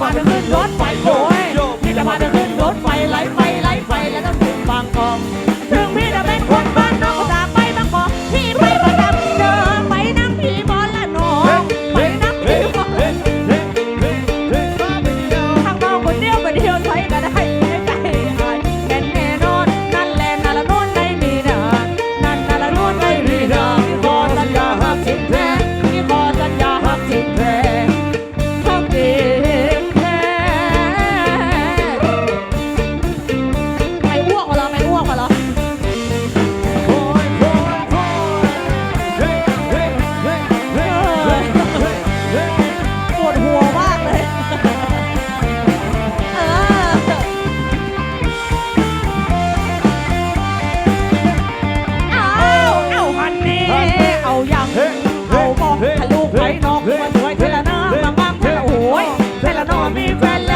มาเป็นขึ้นรถไปโย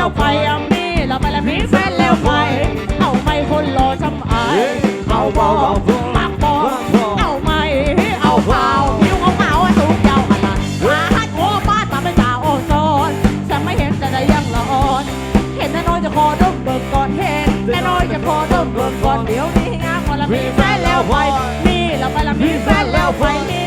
แล้วไปอัมมี่เราไปแล้วมีแฟนแล้วไปเอาไม่คนรอจำอายเอาเบาเบาพุ่งมากปองเอาไม่เอาเปล่าผิวของเมาสูงยาวขนาดมาฮัดโอ้บ้านมาเป็นสาวโอโซนฉันไม่เห็นแต่ได้ยังละอ่อน เห็นแน่นอนจะขอดมเบิกก่อนเห็นแน่นอนจะขอดมเบิกก่อนเดี๋ยวนี้งามกว่าละมีแฟนแล้วไปนี่เราไปละมีแฟนแล้วไปนี่